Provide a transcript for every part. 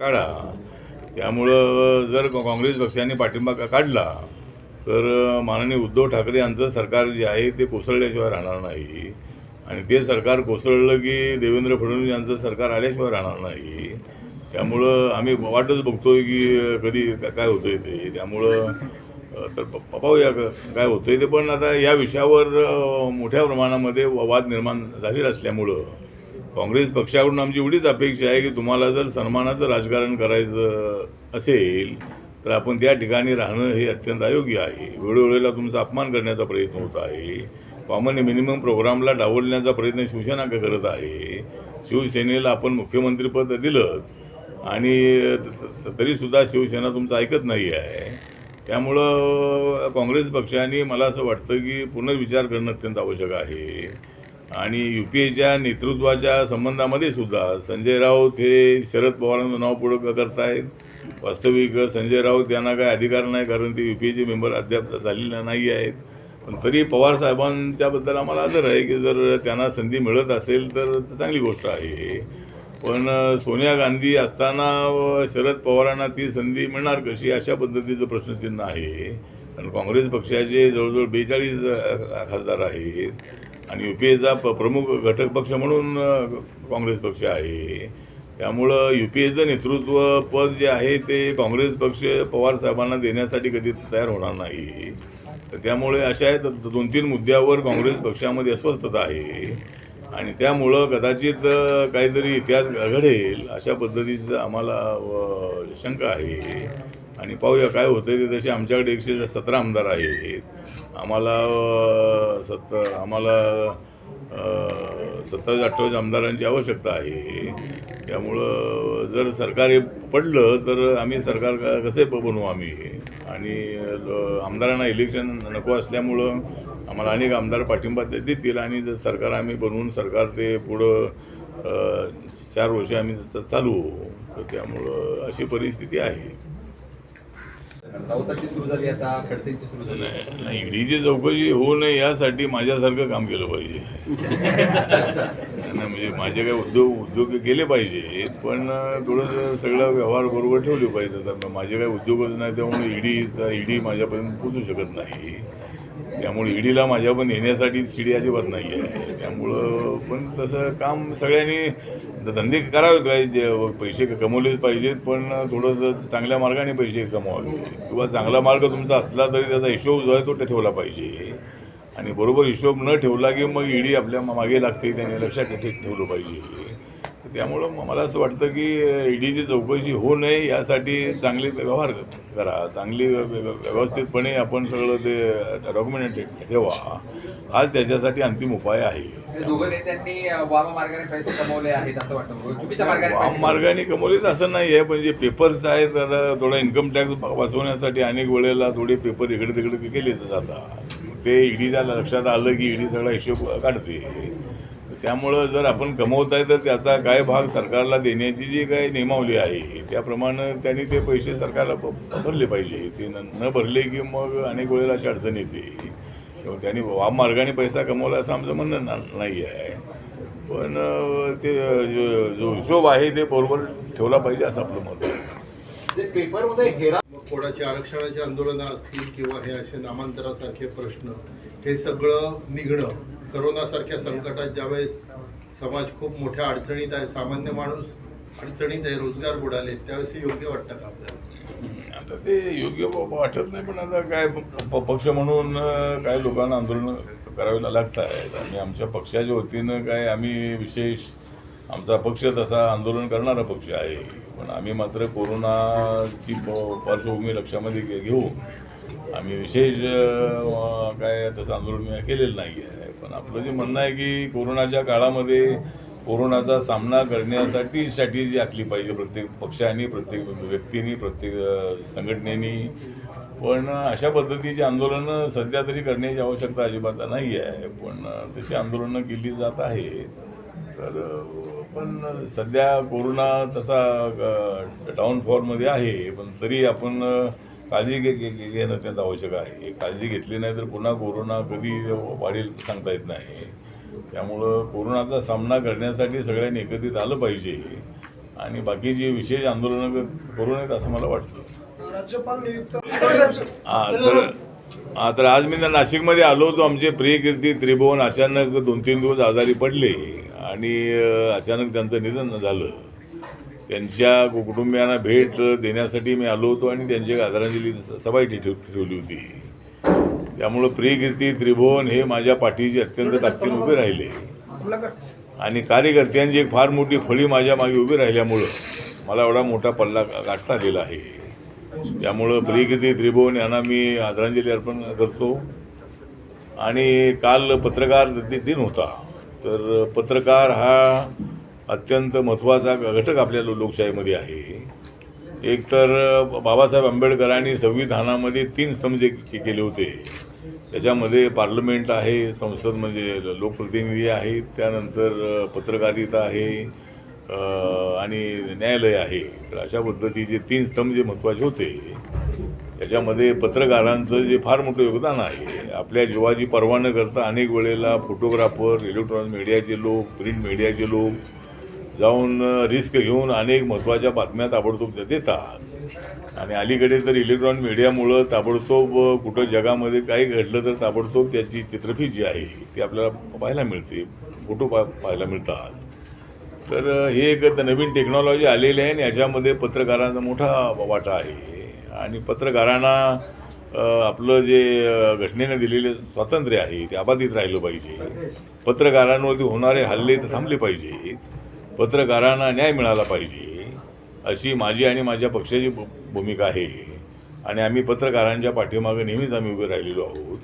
काढा. त्यामुळं जर काँग्रेस पक्षाने पाठिंबा काढला तर माननीय उद्धव ठाकरे यांचं सरकार जे आहे ते कोसळल्याशिवाय राहणार नाही. आणि ते सरकार कोसळलं की देवेंद्र फडणवीस यांचं सरकार आल्याशिवाय राहणार नाही. त्यामुळं आम्ही वाटच बघतोय की कधी काय होतंय ते. त्यामुळं तर पाहूया काय होतंय ते. पण आता या विषयावर मोठ्या प्रमाणामध्ये वाद निर्माण झालेला असल्यामुळं काँग्रेस पक्षाकडून आमची एवढीच अपेक्षा आहे की तुम्हाला जर सन्मानाचं राजकारण करायचं असेल तर आपण त्या ठिकाणी राहणं हे अत्यंत अयोग्य आहे. वेळोवेळेला तुमचा अपमान करण्याचा प्रयत्न होत आहे. कॉमन मिनिमम प्रोग्रामला डावलण्याचा प्रयत्न शिवसेना करत आहे. शिवसेनेला आपण मुख्यमंत्रीपद दिलंच आणि तरीसुद्धा शिवसेना तुमचं ऐकत नाही आहे. त्यामुळं काँग्रेस पक्षाने मला असं वाटतं की पुनर्विचार करणं अत्यंत आवश्यक आहे. आणि यू पी एच्या नेतृत्वाच्या संबंधामध्ये सुद्धा संजय राऊत हे शरद पवारांचं नाव पुढं करतायत वास्तविक संजय राऊत यांना काही अधिकार नाही कारण ते यू पी एचे मेंबर अद्याप झालेले नाही आहेत. पण तरी पवार साहेबांच्याबद्दल आम्हाला आदर आहे की जर त्यांना संधी मिळत असेल तर चांगली गोष्ट आहे पण सोनिया गांधी असताना शरद पवारांना ती संधी मिळणार कशी अशा पद्धतीचं प्रश्नचिन्ह आहे. कारण काँग्रेस पक्षाचे जवळजवळ बेचाळीस खासदार आहेत. आणि यू पी एचा प प्रमुख घटक पक्ष म्हणून काँग्रेस पक्ष आहे. त्यामुळं यू पी एचं नेतृत्व पद जे आहे ते काँग्रेस पक्ष पवार साहेबांना देण्यासाठी कधी तयार होणार नाही. तर त्यामुळे अशा आहेत दोन तीन मुद्द्यावर काँग्रेस पक्षामध्ये अस्वस्थता आहे. आणि त्यामुळं कदाचित काहीतरी इतिहास घडेल अशा पद्धतीचं आम्हाला शंका आहे. आणि पाहूया काय होतं ते. तसे आमच्याकडे एकशे सतरा आमदार आहेत. आम्हाला सत्त आम्हाला सत्तावीस अठ्ठावीस आमदारांची आवश्यकता आहे. त्यामुळं जर सरकार हे पडलं तर आम्ही सरकार कसे बनवू आम्ही आणि आमदारांना इलेक्शन नको असल्यामुळं आम्हाला अनेक आमदार पाठिंबा देतील. आणि जर सरकार आम्ही बनवून सरकार ते पुढं चार वर्ष आम्ही चालू तर त्यामुळं अशी परिस्थिती आहे. राऊताची सुरू झाली आता खडसेंची सुरू झाली. नाही ईडीची चौकशी होऊ नये यासाठी माझ्यासारखं काम केलं पाहिजे. नाही, म्हणजे माझे काही उद्योग उद्योग केले पाहिजेत पण थोडंसं सगळं व्यवहार बरोबर ठेवले पाहिजेत. आता माझे काही उद्योगच नाही त्यामुळे ईडीचा ईडी माझ्यापर्यंत पोचू शकत नाही. त्यामुळे ईडीला पण येण्यासाठी शिडी अजिबात नाही आहे त्यामुळं पण तसं काम सगळ्यांनी धंदे करावेत. काय जे पैसे कमवलेच पाहिजेत पण थोडंसं चांगल्या मार्गाने पैसे कमवावे. किंवा चांगला मार्ग तुमचा असला तरी त्याचा हिशोब जो आहे तो ठेवला पाहिजे. आणि बरोबर हिशोब न ठेवला की मग ईडी आपल्या मागे लागते त्याने लक्षात ठेवलं पाहिजे. त्यामुळं मला असं वाटतं की ईडीची चौकशी होऊ नये यासाठी चांगले व्यवहार करा चांगली व्य- व्य- व्यवस्थितपणे आपण सगळं ते डॉक्युमेंट ठेवा. हाच त्याच्यासाठी अंतिम उपाय आहे. म्हणजे अं, वाम मार्गाने कमवलेच असं नाही आहे पण जे पेपर्स आहेत आता थोडा इन्कम टॅक्स वाचवण्यासाठी अनेक वेळेला थोडे पेपर इकडे तिकडे केले जातात. ते ईडीच्या लक्षात आलं की ईडी सगळा हिशोब काढते. त्यामुळं जर आपण कमवत आहे तर त्याचा काय भाग सरकारला देण्याची जी काही नियमावली आहे त्याप्रमाणे त्यांनी ते पैसे सरकारला भरले पाहिजे. ते न न भरले की मग अनेक वेळेला अशी अडचण येते. किंवा त्यांनी वाम मार्गाने पैसा कमवला असं आमचं म्हणणं ना- नाही आहे. पण ते जो- जो हिशोब आहे ते बरोबर ठेवला पाहिजे असं आपलं मत आहे. पेपरमध्ये हेरा मग कोणाची आरक्षणाची आंदोलनं असतील किंवा हे असे नामांतरासारखे प्रश्न हे सगळं निघणं करोनासारख्या संकटात ज्यावेळेस समाज खूप मोठ्या अडचणीत आहे सामान्य माणूस अडचणीत आहे रोजगार बुडाले त्यावेळेस योग्य वाटतं का आपल्याला? आता ते योग्य वाटत नाही पण आता काय पक्ष म्हणून काय लोकांना आंदोलन करावे लागत आहेत. आणि आमच्या पक्षाच्या वतीनं काय आम्ही विशेष आमचा पक्ष तसा आंदोलन करणारा पक्ष आहे. पण आम्ही मात्र कोरोनाची पार्श्वभूमी लक्षामध्ये घे- घेऊन आम्ही विशेष काय तसं आंदोलन केलेलं नाही आहे पण आपलं जे म्हणणं आहे की कोरोनाच्या काळामध्ये कोरोनाचा सामना करण्यासाठी स्ट्रॅटेजी आखली पाहिजे प्रत्येक पक्षाने प्रत्येक व्यक्तीने प्रत्येक संघटनेनी. पण अशा पद्धतीची आंदोलनं सध्या तरी करण्याची आवश्यकता अजिबात नाही आहे पण तशी आंदोलनं केली जात आहेत. तर पण सध्या कोरोना तसा डाऊन डाऊनफॉलमध्ये आहे. पण तरी आपण काळजी घे घेणं अत्यंत आवश्यक आहे. काळजी घेतली नाही तर पुन्हा कोरोना कधी वाढेल सांगता येत नाही. त्यामुळं कोरोनाचा सामना करण्यासाठी सगळ्यांनी एकत्रित आलं पाहिजे आणि बाकीची विशेष आंदोलनं करू नयेत असं मला वाटतं. राज्यपाल नियुक्त. हा तर हा तर आज मी नाशिकमध्ये आलो होतो. आमचे प्रियकीर्ती त्रिभुवन अचानक दोन तीन दिवस आजारी पडले आणि अचानक त्यांचं निधन झालं. त्यांच्या कुटुंबियांना भेट देण्यासाठी मी आलो होतो आणि त्यांची आदरांजली सभा इथे ठेव ठेवली होती. त्यामुळं प्रियकीर्ती त्रिभुवन हे माझ्या पाठीची अत्यंत ताकदीने उभे राहिले. आणि कार्यकर्त्यांची एक फार मोठी फळी माझ्या मागे उभी राहिल्यामुळं मला एवढा मोठा पल्ला गाठता आलेला आहे. त्यामुळं प्रियकीर्ती त्रिभुवन यांना मी आदरांजली अर्पण करतो. आणि काल पत्रकार दिन होता. तर पत्रकार हा अत्यंत महत्त्वाचा घटक आपल्या लोकशाहीमध्ये आहे. एक तर बाबासाहेब आंबेडकरांनी संविधानामध्ये तीन स्तंभ जे के- केले होते. त्याच्यामध्ये पार्लमेंट आहे संसद म्हणजे लोकप्रतिनिधी आहेत त्यानंतर पत्रकारिता आहे आणि न्यायालय आहे. तर अशा पद्धतीचे तीन स्तंभ जे महत्त्वाचे होते त्याच्यामध्ये पत्रकारांचं जे फार मोठं योगदान आहे. आपल्या जीवाची पर्वा न करता अनेक वेळेला फोटोग्राफर इलेक्ट्रॉनिक मीडियाचे लोक प्रिंट मीडियाचे लोक जाऊन रिस्क घेऊन अनेक महत्त्वाच्या बातम्या ताबडतोब ते देतात. आणि अलीकडे तर इलेक्ट्रॉनिक मीडियामुळं ताबडतोब कुठं जगामध्ये काही घडलं तर ताबडतोब त्याची चित्रफीत जी आहे ती आपल्याला पाहायला मिळते. फोटो पा पाहायला मिळतात. तर हे एक नवीन टेक्नॉलॉजी आलेली आहे आणि याच्यामध्ये पत्रकारांचा मोठा वाटा आहे. आणि पत्रकारांना आपलं जे घटनेने दिलेले स्वातंत्र्य आहे ते अबाधित राहिलं पाहिजे. पत्रकारांवरती होणारे हल्ले तर थांबले पाहिजे पत्रकारांना न्याय मिळाला पाहिजे अशी माझी आणि माझ्या पक्षाची भूमिका आहे. आणि आम्ही पत्रकारांच्या पाठीमागे नेहमीच आम्ही उभे राहिलेलो आहोत.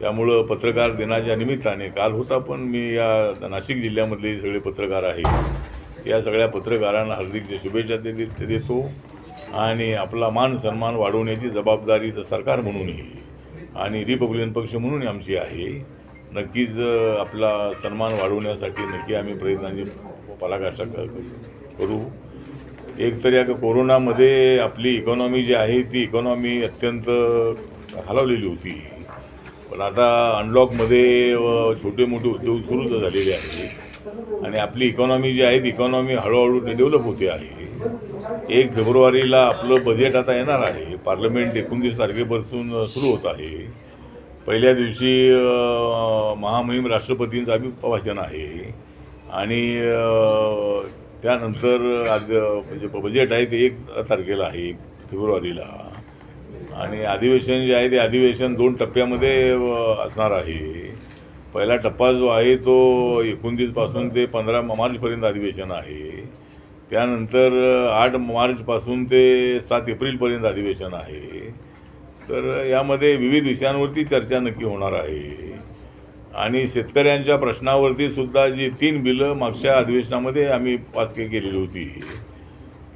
त्यामुळं पत्रकार दिनाच्या निमित्ताने काल होता पण मी या नाशिक जिल्ह्यामधले सगळे पत्रकार आहेत या सगळ्या पत्रकारांना हार्दिकच्या शुभेच्छा दे देतो. आणि आपला मान सन्मान वाढवण्याची जबाबदारी तर सरकार म्हणूनही आणि रिपब्लिकन पक्ष म्हणूनही आमची आहे. नक्कीच आपला सन्मान वाढवण्यासाठी नक्की आम्ही प्रयत्नांची पराकाष्ठा करू. एक तरी आता कोरोनामध्ये आपली इकॉनॉमी जी आहे ती इकॉनॉमी अत्यंत हलवलेली होती. पण आता अनलॉकमध्ये छोटे मोठे उद्योग सुरू झालेले आहेत. आणि आपली इकॉनॉमी जी आहे ती इकॉनॉमी हळूहळू डेव्हलप होते आहे. एक फेब्रुवारीला आपलं बजेट आता येणार आहे. पार्लमेंट एकोणतीस तारखेपासून सुरू होत आहे. पहिल्या दिवशी महामहिम राष्ट्रपतींचं अभिभाषण आहे. आणि त्यानंतर आज म्हणजे बजेट आहे ते एक तारखेला आहे एक फेब्रुवारीला. आणि अधिवेशन जे आहे ते अधिवेशन दोन टप्प्यामध्ये असणार आहे. पहिला टप्पा जो आहे तो एकोणतीसपासून ते पंधरा मार्चपर्यंत अधिवेशन आहे. त्यानंतर आठ मार्चपासून ते सात एप्रिलपर्यंत अधिवेशन आहे. तर यामध्ये विविध विषयांवरती चर्चा नक्की होणार आहे. आणि शेतकऱ्यांच्या प्रश्नावरती सुद्धा जी तीन बिलं मागच्या अधिवेशनामध्ये आम्ही पासके केलेली होती.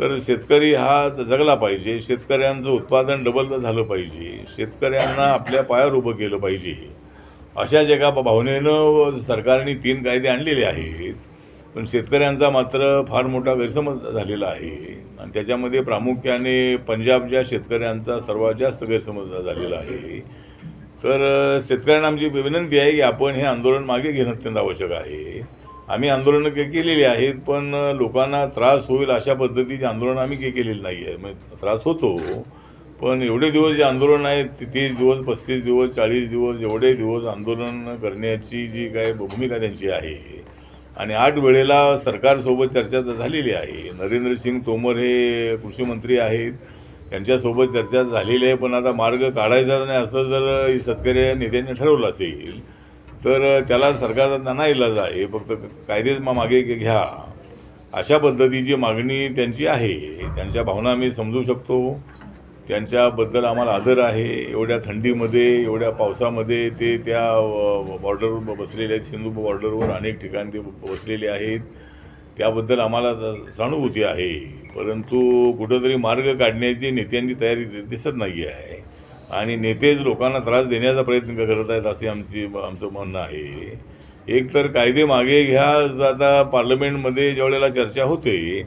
तर शेतकरी हा जगला पाहिजे शेतकऱ्यांचं उत्पादन डबल झालं पाहिजे शेतकऱ्यांना आपल्या पायावर उभं केलं पाहिजे. अशा जगा भावनेनं सरकारने तीन कायदे आणलेले आहेत पण शेतकऱ्यांचा मात्र फार मोठा गैरसमज झालेला आहे. आणि त्याच्यामध्ये प्रामुख्याने पंजाबच्या शेतकऱ्यांचा सर्वात जास्त गैरसमज झालेला आहे. तर शेतकऱ्यांना आमची विनंती आहे की आपण हे आंदोलन मागे घेणं अत्यंत आवश्यक आहे. आम्ही आंदोलनं के केलेली आहेत पण लोकांना त्रास होईल अशा पद्धतीचे आंदोलन आम्ही के केलेलं नाही आहे. म्हणजे त्रास होतो पण एवढे दिवस जे आंदोलन आहे ते तीस दिवस पस्तीस दिवस चाळीस दिवस एवढे दिवस आंदोलन करण्याची जी काय भूमिका त्यांची आहे आणि आठ वेळेला सरकारसोबत चर्चा तर झालेली आहे. नरेंद्र सिंग तोमर हे कृषी मंत्री आहेत. त्यांच्यासोबत चर्चा झालेली आहे पण आता मार्ग काढायचा नाही असं जर शेतकरी नेत्यांनी ठरवलं असेल तर त्याला सरकारचा नाही इलाज आहे फक्त कायदेच मा- मागे घ्या. अशा पद्धतीची मागणी त्यांची आहे. त्यांच्या भावना मी समजू शकतो. त्यांच्याबद्दल आम्हाला आदर आहे. एवढ्या थंडीमध्ये एवढ्या पावसामध्ये ते त्या बॉर्डरवर बसलेले आहेत. सिंधू बॉर्डरवर अनेक ठिकाणी ते बसलेले आहेत. त्याबद्दल आम्हाला सहानुभूती आहे. परंतु कुठंतरी मार्ग काढण्याची नेत्यांची तयारी दि- दिसत नाही आहे आणि नेतेच लोकांना त्रास देण्याचा प्रयत्न करत आहेत असे आमची आमचं म्हणणं आहे. एक तर कायदे मागे घ्या. आता पार्लमेंटमध्ये ज्यावेळेला चर्चा होते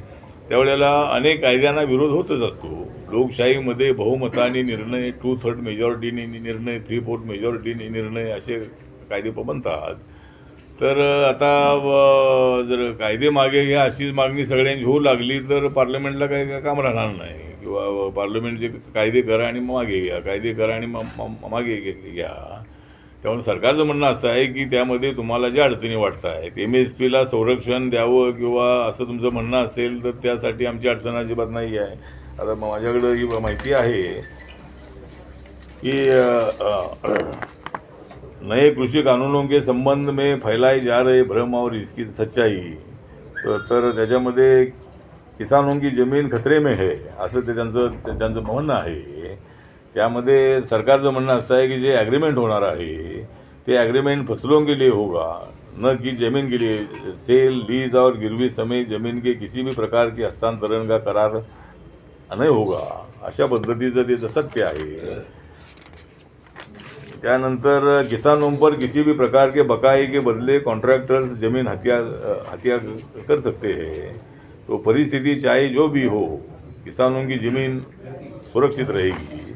त्यावेळेला अनेक कायद्यांना विरोध होतच असतो. लोकशाहीमध्ये बहुमताने निर्णय टू थर्ड मेजॉरिटीने निर्णय थ्री फोर्थ मेजॉरिटीने निर्णय असे कायदे प- बनतात. तर आता जर कायदे मागे घ्या अशी मागणी सगळ्यांची होऊ लागली तर पार्लमेंटला काही काम राहणार नाही. किंवा पार्लमेंटचे कायदे करा आणि मागे घ्या कायदे करा आणि मागे घे- घ्या. त्यामुळे सरकारचं म्हणणं असं आहे की त्यामध्ये तुम्हाला ज्या अडचणी वाटत आहेत एम एस पीला संरक्षण द्यावं किंवा असं तुमचं म्हणणं असेल तर त्यासाठी आमची अडचण अजिबात नाही आहे. आता माझ्याकडं ही माहिती आहे की नए कृषी कानूनों के संबंध में फैलाए जा रहे भ्रम और इसकी सच्चाई। तर तर त्याच्यामध्ये किसानों की जमीन खतरे में है असं ते त्यांचं त्यांचं म्हणणं आहे. त्यामध्ये सरकारचं म्हणणं असं आहे की जे ॲग्रीमेंट होणार आहे ते ॲग्रीमेंट फसलों के लिए होगा न कि जमीन के लिए. सेल लीज और गिरवी समेत जमीन के किसी भी प्रकार के हस्तांतरण का करार नहीं होगा. अशा पद्धतीचं ते सत्य आहे. त्यानंतर किसानों पर किसी भी प्रकार के बकाए के बदले कॉन्ट्रैक्टर्स ज़मीन हत्या हत्या कर सकते हैं। तो परिस्थिति चाहे जो भी हो, किसानों की ज़मीन सुरक्षित रहेगी,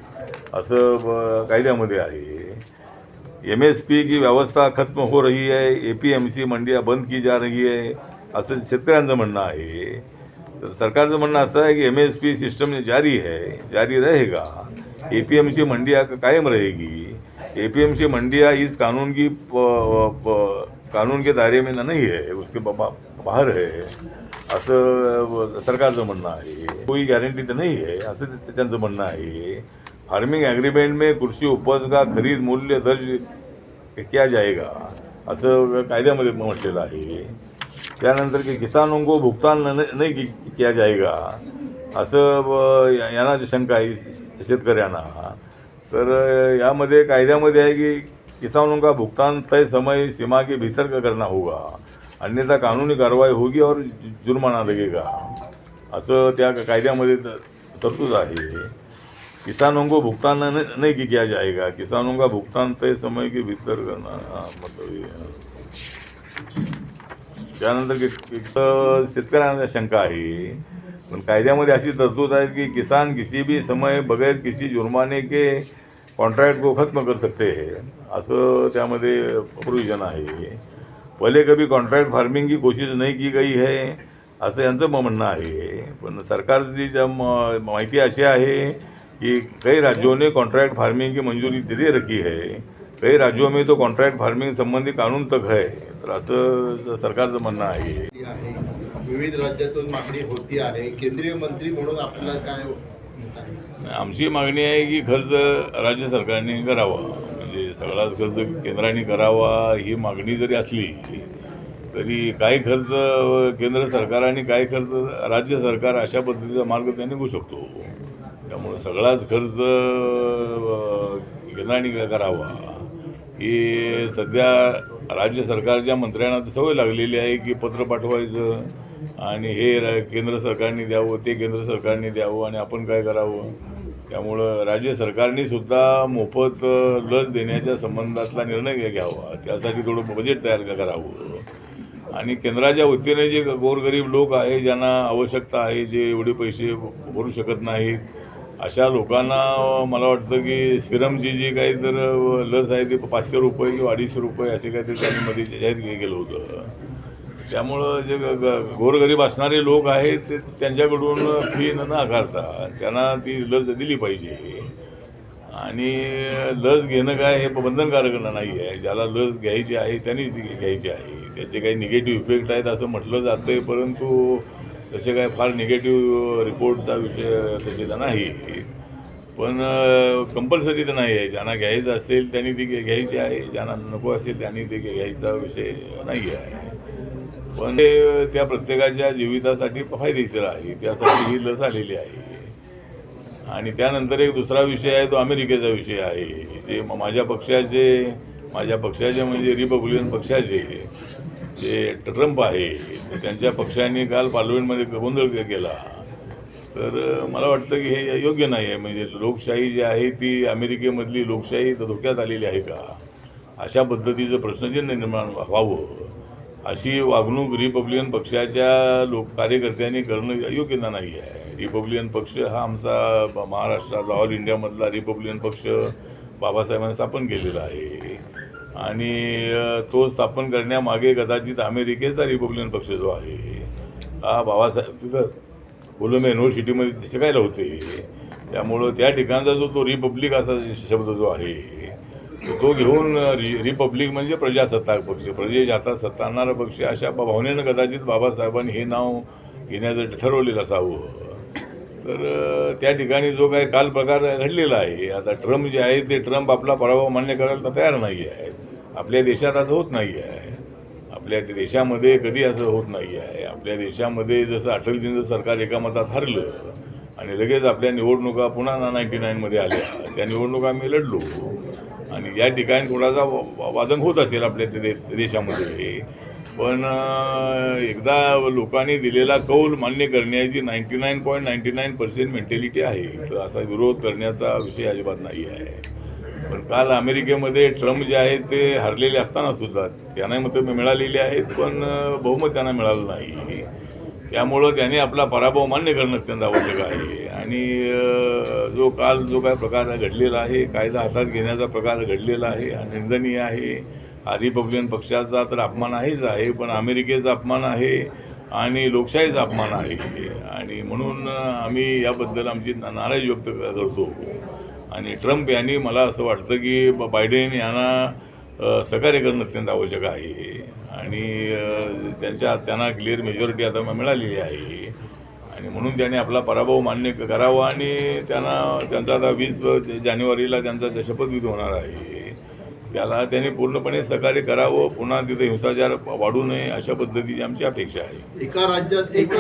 असं कायद्यामध्ये आहे। एम एस पी की व्यवस्था खत्म हो रही है ए पी एम सी मंडिया बंद की जा रही है, असं शेतकऱ्यांचं म्हणणं आहे। तर सरकारचं म्हणणं असं आहे की एम एस पी सिस्टम जारी है, जारी रहेगा। ए पी एम सी मंडिया कायम रहेगी। ए पी एम सी मंडिया इस कानून की प- प- कानून के दायरे में नहीं है उसके बाहर है। असं सरकारचं म्हणणं आहे कोई गॅरंटी तर नाही आहे असं त्यांचं म्हणणं आहे फार्मिंग ॲग्रीमेंट में कृषी उपज का खरीद मूल्य दर्ज किया जाएगा। असं कायद्यामध्ये म्हटलेलं आहे। त्यानंतर की किसानों को भुगतान न- नहीं किया जाएगा। असं या- यांना जी शंका आहे शेतकऱ्यांना। तर यामध्ये कायद्यामध्ये आहे की किसानों का भुगतान तय समय सीमा के भीतर का करना होगा. अन्यथा कानूनी कारवाई होगी और जुर्माना लगेगा. असं त्या कायद्यामध्ये तरतूद आहे. किसानों को भुगतान नहीं कि- किया जाएगा. किसानों का भुगतान तय समय के भीतर करना मतलब त्यानंतर शेतकऱ्यांना शंका आहे. पण कायद्यामध्ये अशी तरतूद आहे की किसान किसी भी समय बगैर किसी जुर्माने के कॉन्ट्रॅक्ट को खत्म कर सकते हैं. असं त्यामध्ये प्रोविजन आहे. पहिले कभी कॉन्ट्रॅक्ट फार्मिंग की कोशिश नाही की गई है असं यांचं म्हणणं आहे. पण सरकारची ज्या माहिती अशी आहे कि कई राज्यों ने कॉन्ट्रैक्ट फार्मिंग की मंजूरी दे रखी है कई राज्यों में तो कॉन्ट्रैक्ट फार्मिंग संबंधी कानून तक है तर असं सरकारचं म्हणणं आहे. विविध राज्यातून मागणी होती आहे. केंद्रीय मंत्री म्हणून आपल्याला काय आमची मागणी आहे की खर्च राज्य सरकारने करावा. म्हणजे सगळाच खर्च केंद्राने करावा ही मागणी जरी असली तरी काही खर्च केंद्र सरकार आणि काही खर्च राज्य सरकार अशा पद्धतीचा मार्ग त्या निघू शकतो. त्यामुळं सगळाच खर्च केंद्राने करावा. ही सध्या राज्य सरकारच्या मंत्र्यांना तर सवय लागलेली आहे की पत्र पाठवायचं आणि हे रा- केंद्र सरकारने द्यावं ते केंद्र सरकारने द्यावं आणि आपण काय करावं. त्यामुळं राज्य सरकारने सुद्धा मोफत लस देण्याच्या संबंधातला निर्णय घ्या- घ्यावा. त्यासाठी थोडं बजेट तयार करावं. आणि केंद्राच्या वतीने जे गोरगरीब लोक आहे ज्यांना आवश्यकता आहे जे एवढे पैसे भरू शकत नाहीत अशा लोकांना मला वाटतं की सिरमची जी काही तर लस आहे ती पाचशे रुपये किंवा अडीचशे रुपये असे काहीतरी त्यांनी मध्ये जाहीर केलं होतं. त्यामुळं जे ग- ग- गोरगरीब असणारे लोक आहेत ते त्यांच्याकडून फी न आकारता त्यांना ती लस दिली पाहिजे. आणि लस घेणं काय हे बंधनकारक नाही आहे ज्याला लस घ्यायची आहे त्यांनी ती घ्यायची आहे. त्याचे काही निगेटिव्ह इफेक्ट आहेत असं म्हटलं जातं आहे परंतु तसे काय फार निगेटिव्ह रिपोर्टचा विषय तसे तर नाही. पण कंपल्सरी तर नाही आहे ज्यांना घ्यायचं असेल त्यांनी ती घे- घ्यायची आहे. ज्यांना नको असेल त्यांनी ते घ्यायचा विषय नाही आहे पण ते त्या प्रत्येकाच्या जीवितासाठी फायदेशीर आहे. त्यासाठी ही लस आलेली आहे. आणि त्यानंतर एक दुसरा विषय आहे तो अमेरिकेचा विषय आहे. जे माझ्या पक्षाचे माझ्या पक्षाचे म्हणजे रिपब्लिकन पक्षाचे जे ट्रम्प आहे त्यांच्या पक्षाने काल पार्लमेंटमध्ये गोंधळ केला. तर मला वाटतं की हे योग्य नाही आहे. म्हणजे लोकशाही जी आहे ती अमेरिकेमधली लोकशाही तर धोक्यात आलेली आहे का? अशा पद्धतीचं प्रश्नचिन्ह निर्माण व्हावं. अशी वागणूक रिपब्लिकन पक्षाच्या लोक कार्यकर्त्यांनी करणं योग्य नाही आहे रिपब्लिकन पक्ष हा आमचा ब- महाराष्ट्रातला ऑल इंडियामधला रिपब्लिकन पक्ष बाबासाहेबांनी स्थापन केलेला आहे. आणि तो स्थापन करण्यामागे कदाचित अमेरिकेचा रिपब्लिकन पक्ष जो आहे हा बाबासाहेब तिथं कोलंबिया युनिव्हर्सिटीमध्ये शिकायला होते. त्यामुळं त्या ठिकाणचा जो तो रिपब्लिक असा शब्द जो आहे तो- तो घेऊन रि रिपब्लिक म्हणजे प्रजासत्ताक पक्ष. प्रजेच्या हातात सत्ता आणणारा पक्ष अशा भावनेनं कदाचित बाबासाहेबांनी हे नाव घेण्याचं ठरवलेलं असावं. तर त्या ठिकाणी जो काही काल प्रकार घडलेला आहे आता ट्रम्प जे आहे ते ट्रम्प आपला पराभव मान्य करायला तयार नाही आहे. आपल्या देशात असं होत नाही आहे. आपल्या देशामध्ये कधी असं होत नाही आहे. आपल्या देशामध्ये जसं अटलजींचं सरकार एका मतात हरलं आणि लगेच आपल्या निवडणुका पुन्हा नाईन्टी नाईनमध्ये आल्या. त्या निवडणुका आम्ही लढलो. आणि या ठिकाणी थोडासा वा- वादंग होत असेल आपल्या ते दे- देशामध्ये पण एकदा लोकांनी दिलेला कौल मान्य करण्याची ninety nine point ninety nine percent mentality आहे. तर असा विरोध करण्याचा विषय अजिबात नाही आहे. पण काल अमेरिकेमध्ये ट्रम्प जे आहेत ते हरलेले असताना सुद्धा त्यांना मतं मिळालेली आहेत पण बहुमत त्यांना मिळालं नाही. त्यामुळं त्याने आपला पराभव मान्य करणं अत्यंत आवश्यक आहे. आणि जो काल जो काय प्रकार घडलेला आहे कायदा हातात घेण्याचा प्रकार घडलेला आहे हा निंदनीय आहे. हा रिपब्लिकन पक्षाचा तर अपमान आहेच आहे पण अमेरिकेचा अपमान आहे आणि लोकशाहीचा अपमान आहे. आणि म्हणून आम्ही याबद्दल आमची नाराजी व्यक्त करतो. आणि ट्रम्प यांनी मला असं वाटतं की बायडेन यांना सहकार्य करणं अत्यंत आवश्यक आहे. आणि त्यांच्या त्यांना क्लिअर मेजॉरिटी आता मिळालेली आहे आणि म्हणून त्याने आपला पराभव मान्य करावा आणि त्यांना त्यांचा आता वीस जानेवारीला त्यांचा शपथविधी होणार आहे त्याला त्यांनी पूर्णपणे सहकार्य करावं पुन्हा तिथे हिंसाचार वाढू नये अशा पद्धतीची आमची अपेक्षा आहे. एका राज्यात एकच